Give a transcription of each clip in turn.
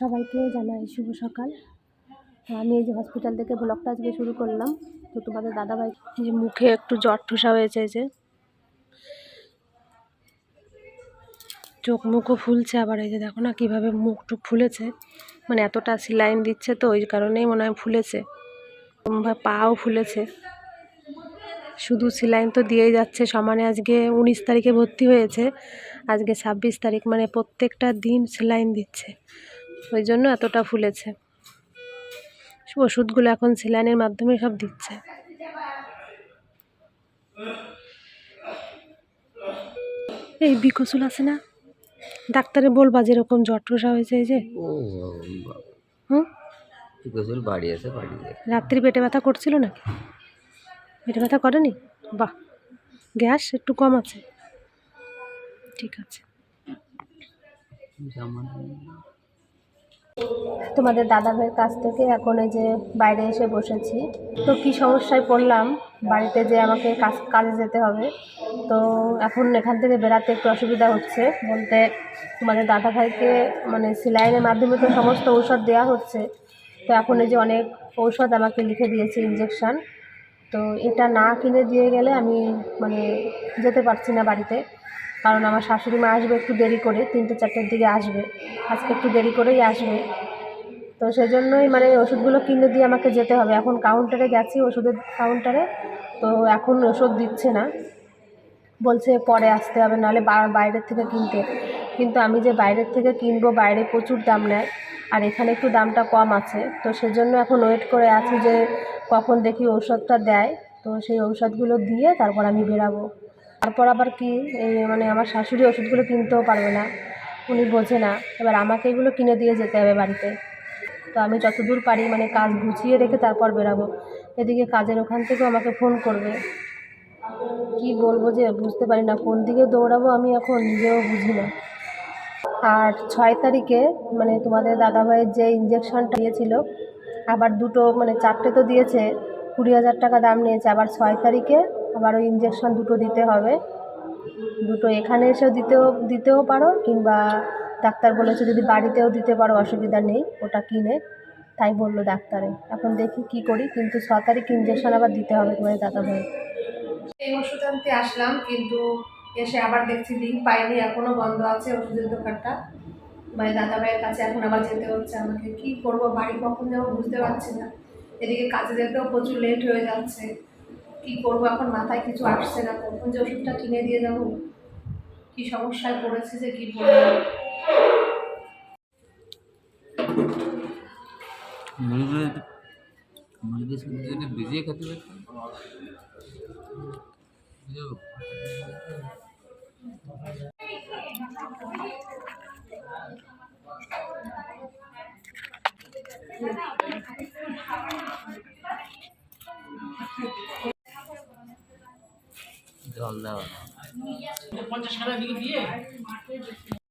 সবাইকে জানাই শুভ সকাল। আমি এই যে হসপিটাল থেকে ব্লগটা আজকে শুরু করলাম। তো তোমাদের দাদাভাই যে মুখে একটু জ্বর ঠোসা হয়েছে যে। চোখ মুখও ফুলছে আবার এই যে দেখো না কীভাবে মুখ টুক ফুলেছে। মানে এতটা সিলাইন দিচ্ছে তো, ওই কারণেই মনে হয় ফুলেছে। পাও ফুলেছে। শুধু সিলাইন তো দিয়েই যাচ্ছে, সমানে আজকে উনিশ তারিখে ভর্তি হয়েছে। আজকে ছাব্বিশ তারিখ মানে প্রত্যেকটা দিন সেলাইন দিচ্ছে। ওই জন্য এতটা ফুলেছে। ওষুধগুলো এখন সেলাইনের মাধ্যমে সব দিচ্ছে। এই বিকসুল আছে না? ডাক্তারে বলবা যেরকম জ্বর ঠোসা হয়েছে এই যে। ও হুম? বাড়ি আছে বাড়ি রাত্রি পেটে ব্যথা করছিল নাকি? পেটে ব্যথা করেনি? বাহ। গ্যাস একটু কম আছে। ঠিক আছে। তোমাদের দাদা ভাইয়ের কাছ থেকে এখন এই যে বাইরে এসে বসেছি। তো কি সমস্যায় পড়লাম? বাড়িতে যে আমাকে কাজ, কাজে যেতে হবে। তো এখন এখান থেকে বেরাতে একটু অসুবিধা হচ্ছে। বলতে তোমাদের দাদা ভাইকে মানে সিলাইনের মাধ্যমে তো সমস্ত ঔষধ দেওয়া হচ্ছে। তো এখন এই যে অনেক ঔষধ আমাকে লিখে দিয়েছে ইঞ্জেকশান তো এটা না কিনে দিয়ে গেলে আমি মানে যেতে পারছি না বাড়িতে। কারণ আমার শাশুড়ি মা আসবে একটু দেরি করে, তিনটে চারটের দিকে আসবে। আজকে একটু দেরি করেই আসবে। তো সেজন্যই মানে ওষুধগুলো কিনে দিয়ে আমাকে যেতে হবে। এখন কাউন্টারে গেছি ওষুধের কাউন্টারে তো এখন ওষুধ দিচ্ছে না। বলছে পরে আসতে হবে, নাহলে বাইরের থেকে কিনতে। কিন্তু আমি যে বাইরের থেকে কিনবো, বাইরে প্রচুর দাম নেয়। আর এখানে একটু দামটা কম আছে। তো সেজন্য এখন ওয়েট করে আছি যে কখন দেখি ঔষধটা দেয়। তো সেই ঔষধগুলো দিয়ে তারপর আমি বেরাবো। তারপর আবার কি, এই মানে আমার শাশুড়ি ওষুধগুলো কিনতেও পারবে না। উনি বোঝে না। এবার আমাকে এগুলো কিনে দিয়ে যেতে হবে বাড়িতে। তো আমি যতদূর পারি মানে কাজ গুছিয়ে রেখে তারপর বেরাবো। এদিকে কাজের ওখান থেকেও আমাকে ফোন করবে। কি বলব যে বুঝতে পারি না, কোন দিকে দৌড়াবো আমি এখন নিজেও বুঝি না। আর ছয় তারিখে মানে তোমাদের দাদাভাইয়ের যে ইঞ্জেকশনটা দিয়েছিল, আবার দুটো মানে চারটে তো দিয়েছে, কুড়ি হাজার টাকা দাম নিয়েছে। আবার ছয় তারিখে আবার ওই ইঞ্জেকশন দুটো দিতে হবে। দুটো এখানে এসেও দিতেও দিতেও পারো কিংবা ডাক্তার বলেছে যদি বাড়িতেও দিতে পারো, অসুবিধা নেই, ওটা কিনে। তাই বলল ডাক্তারে। এখন দেখি কি করি, কিন্তু ছ তারিখ ইঞ্জেকশন আবার দিতে হবে তোমাদের দাদাভাই। এই ওষুধ আনতে আসলাম, কিন্তু এসে আবার দেখছি লিঙ্ক পাইনি এখনও বন্ধ আছে ওষুধের দোকানটা। মানে দাদা ভাইয়ের কাছে এখন আবার যেতে হচ্ছে আমাকে। কি করব, বাড়ি কখন যাব বুঝতে পারছি না। এদিকে কাজে যেতেও প্রচুর লেট হয়ে যাচ্ছে। কি করব? এখন মাথায় কিছু আসছে না। কখন যে ওষুধটা কিনে দিয়ে যাব? কি সমস্যায় পড়েছে যে কি বলব?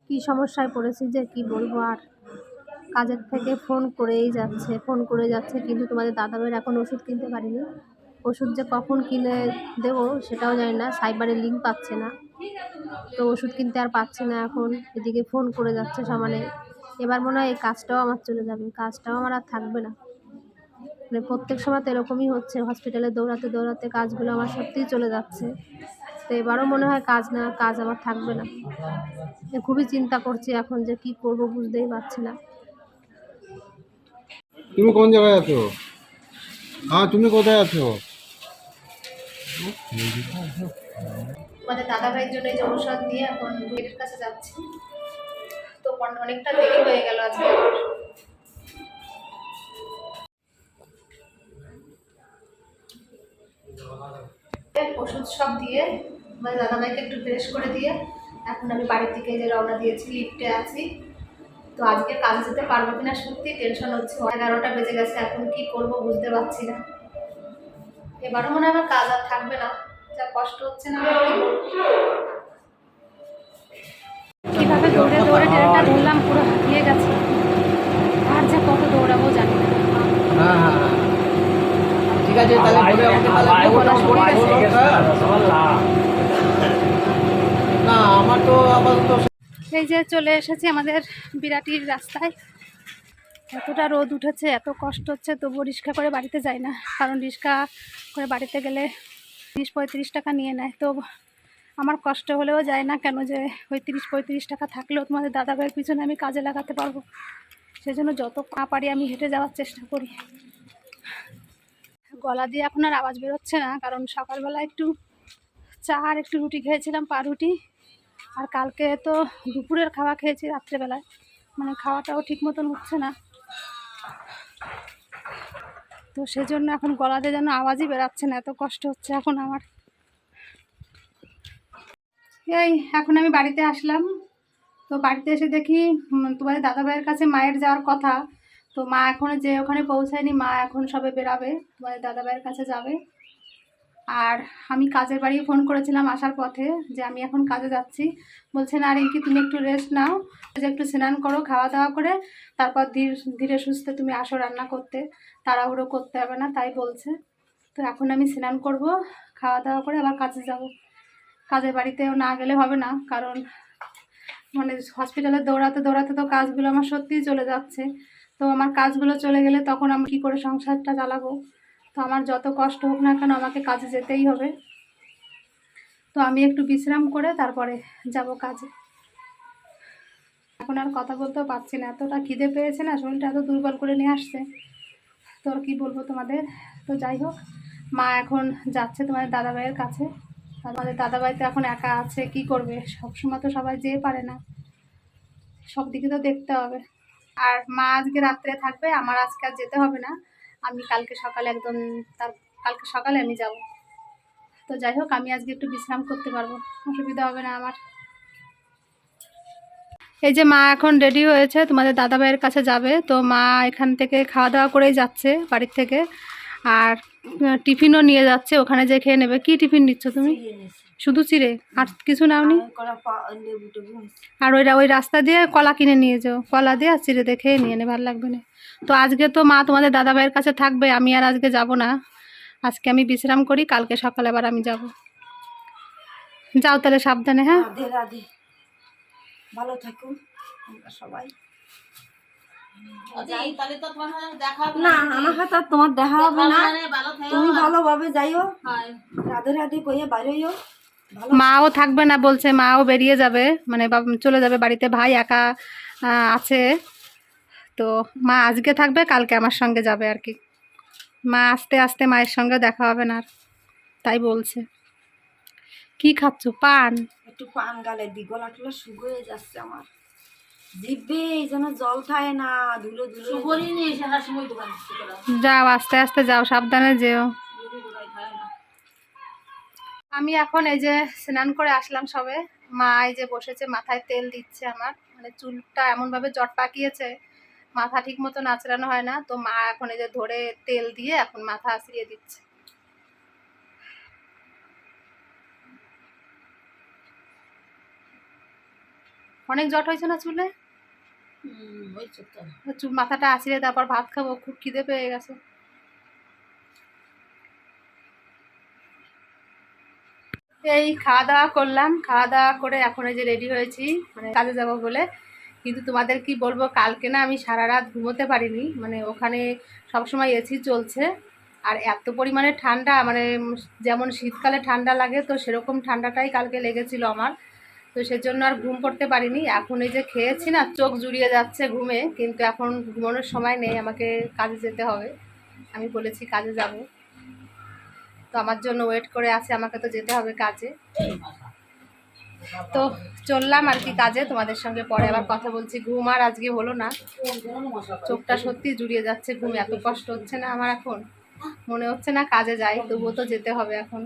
কি সমস্যায় পড়েছি যে কি বলব আর? কাজের থেকে ফোন করেই যাচ্ছে, ফোন করে যাচ্ছে কিন্তু তোমাদের দাদাভাইয়ের এখন ওষুধ কিনতে পারিনি। ওষুধ যে কখন কিনে দেবো সেটাও জানি না সাইবারের লিঙ্ক পাচ্ছে না। তো ওষুধ কিনতে আর পাচ্ছি না এখন, এদিকে ফোন করে যাচ্ছে সমানে। এবার মনে হয় এই কাজটাও আমার চলে যাবে, কাজটাও আমার আর থাকবে না। মানে প্রত্যেক সময় তো এরকমই হচ্ছে। হসপিটালে দৌড়াতে দৌড়াতে কাজগুলো আমার সত্যিই চলে যাচ্ছে। তো এবারও মনে হয় কাজ না কাজ আমার থাকবে না। এ খুবই চিন্তা করছি এখন যে কি করব বুঝতেই পারছি না। তুমি কোন জায়গায় আছো? হ্যাঁ তুমি কোথায় আছো? আমাদের দাদা ভাইয়ের জন্য যে ঔষধ নিয়ে এখন কাছে যাচ্ছি। তো অনেকটা দেরি হয়ে গেল আজকে। ওষুধ সব দিয়ে আমার দাদা ভাইকে একটু ফ্রেশ করে দিয়ে এখন আমি বাড়ির দিকে যে রওনা দিয়েছি লিফটে আছি। তো আজকে কাজে যেতে পারব কিনা সত্যি টেনশন হচ্ছে। এগারোটা বেজে গেছে এখন কি করব বুঝতে পারছি না। এবারও মনে হয় আমার কাজ আর থাকবে না যা কষ্ট হচ্ছে না। কীভাবে দৌড়ে দৌড়ে ট্রেনটা ধরলাম পুরো হাঁপিয়ে গেছে। আর যে কত দৌড়াবো জানি না। হ্যাঁ হ্যাঁ। ঠিক আছে তাহলে বলে আমাকে না আমার তো আপাতত এই যে চলে এসেছি আমাদের বিরাটির রাস্তায়। এতটা রোদ উঠেছে এত কষ্ট হচ্ছে তবুও রিক্সা করে বাড়িতে যাই না। কারণ রিক্সা করে বাড়িতে গেলে তিরিশ পঁয়ত্রিশ টাকা নিয়ে নেয়। তো আমার কষ্ট হলেও যায় না কেন যে ওই তিরিশ পঁয়ত্রিশ টাকা থাকলেও তোমাদের দাদা ভাইয়ের পিছনে আমি কাজে লাগাতে পারব। সেজন্য যত পা পারি আমি হেঁটে যাওয়ার চেষ্টা করি। গলা দিয়ে এখন আর আওয়াজ বেরোচ্ছে না, কারণ সকালবেলা একটু চা আর একটু রুটি খেয়েছিলাম পাউরুটি আর কালকে তো দুপুরের খাওয়া খেয়েছি রাত্রেবেলায়। মানে খাওয়াটাও ঠিক মতন হচ্ছে না। তো সেজন্য এখন গলাতে যেন আওয়াজই বেরাচ্ছে না, এত কষ্ট হচ্ছে এখন আমার। এই, এখন আমি বাড়িতে আসলাম। তো বাড়িতে এসে দেখি তোমাদের দাদা ভাইয়ের কাছে মায়ের যাওয়ার কথা। তো মা এখন যে ওখানে পৌঁছায়নি, মা এখন সবে বেরাবে, তোমাদের দাদা ভাইয়ের কাছে যাবে। আর আমি কাজের বাড়ি ফোন করেছিলাম আসার পথে যে আমি এখন কাজে যাচ্ছি। বলছে, না রিঙ্কি, তুমি একটু রেস্ট নাও, যে একটু স্নান করো খাওয়া দাওয়া করে, তারপর ধীর, ধীরে সুস্থে তুমি আসো রান্না করতে। তাড়াহুড়ো করতে হবে না, তাই বলছে। তো এখন আমি স্নান করব খাওয়া দাওয়া করে আবার কাজে যাব। কাজের বাড়িতেও না গেলে হবে না, কারণ মানে হসপিটালে দৌড়াতে দৌড়াতে তো কাজগুলো আমার সত্যিই চলে যাচ্ছে। তো আমার কাজগুলো চলে গেলে তখন আমি কী করে সংসারটা চালাবো? তো আমার যত কষ্ট হোক না কেন আমাকে কাজে যেতেই হবে। তো আমি একটু বিশ্রাম করে তারপরে যাব কাজে। এখন আর কথা বলতেও পারছি না। এতটা খিদে পেয়েছে না, শরীরটা এত দুর্বল করে নিয়ে আসছে। তো আর কী বলব তোমাদের? তো যাই হোক, মা এখন যাচ্ছে তোমাদের দাদাভাইয়ের কাছে। আর আমাদের দাদাভাই তো এখন একা আছে, কি করবে? সবসময় তো সবাই যেয়ে পারে না। সব দিকে তো দেখতে হবে। আর মা আজকে রাত্রে থাকবে, আমার আজকে আর যেতে হবে না। আমি কালকে সকালে একদম তার, কালকে সকালে আমি যাব। তো যাই হোক, আমি আজকে একটু বিশ্রাম করতে পারব, অসুবিধা হবে না আমার। এই যে মা এখন রেডি হয়েছে, তোমাদের দাদা ভাইয়ের কাছে যাবে। তো মা এখান থেকে খাওয়া দাওয়া করেই যাচ্ছে বাড়ির থেকে। আর টিফিনও নিয়ে যাচ্ছে ওখানে যে খেয়ে নেবে। কি টিফিন নিচ্ছ তুমি? শুধু চিড়ে? আর কিছু নাওনি? আর ওই ওই রাস্তা দিয়ে কলা কিনে নিয়ে যাও। কলা দিয়ে আর চিড়ে দিয়ে খেয়ে নিয়ে নে ভালো লাগবে না। তো আজকে তো মা তোমাদের দাদা ভাইয়ের কাছে থাকবে আমি আর আজকে যাব না। আজকে আমি বিশ্রাম করি কালকে সকালে আবার আমি যাব। যাও তাহলে সাবধানে হ্যাঁ? ভালো থাকুন সবাই তাহলে তো তোমার সাথে দেখা হবে না আমার সাথে আর তোমার দেখা হবে না। তুমি ভালোভাবে যাইও। রাধে রাধে কইয়া বাইরেও মাও থাকবে না বলছে মাও বেরিয়ে যাবে। মানে চলে যাবে বাড়িতে ভাই একা আছে। তো মা আজকে থাকবে কালকে আমার সঙ্গে যাবে আর কি। মা আস্তে আস্তে মায়ের সঙ্গে দেখা হবে না আর তাই বলছে। কি খাচ্ছ? পান? একটু পান গালে দি গলাটুলো শুকিয়ে যাচ্ছে আমার। এই যেন জল খায় না ধুলো ধুলো। সুগরি নিয়ে সারা সময় দোকান করা যাও আস্তে আস্তে যাও সাবধানে যেও। আমি এখন এই যে স্নান করে আসলাম সবে। মা এই যে বসেছে মাথায় তেল দিচ্ছে আমার। মানে চুলটা এমনভাবে জট পাকিয়েছে মাথা ঠিক মতো নাচড়ানো হয় না। তো মা এখন এই যে ধরে তেল দিয়ে এখন মাথা আছড়িয়ে দিচ্ছে। অনেক জট হয়েছে না চুলে? চুল মাথাটা আছড়ে তারপর ভাত খাব খুব খিদে পেয়ে গেছে। এই খাওয়া দাওয়া করলাম খাওয়া দাওয়া করে এখন এই যে রেডি হয়েছি মানে কাজে যাব বলে। কিন্তু তোমাদের কি বলব কালকে না আমি সারা রাত ঘুমোতে পারিনি মানে ওখানে সবসময় এসি চলছে। আর এত পরিমাণে ঠান্ডা মানে যেমন শীতকালে ঠান্ডা লাগে তো সেরকম ঠান্ডাটাই কালকে লেগেছিল আমার। তো সেজন্য আর ঘুম পড়তে পারিনি। এখন এই যে খেয়েছি না, চোখ জুড়িয়ে যাচ্ছে ঘুমে, কিন্তু এখন ঘুমানোর সময় নেই, আমাকে কাজে যেতে হবে। আমি বলেছি কাজে যাব। তো আমার জন্য ওয়েট করে আছে, আমাকে তো যেতে হবে কাজে। তো চললাম আর কি কাজে, তোমাদের সঙ্গে পরে আবার কথা বলছি। ঘুম আর আজকে হলো না। চোখটা সত্যি জুড়িয়ে যাচ্ছে, ঘুম এত কষ্ট হচ্ছে না আমার এখন। মনে হচ্ছে না কাজে যাই, তবুও তো যেতে হবে এখন।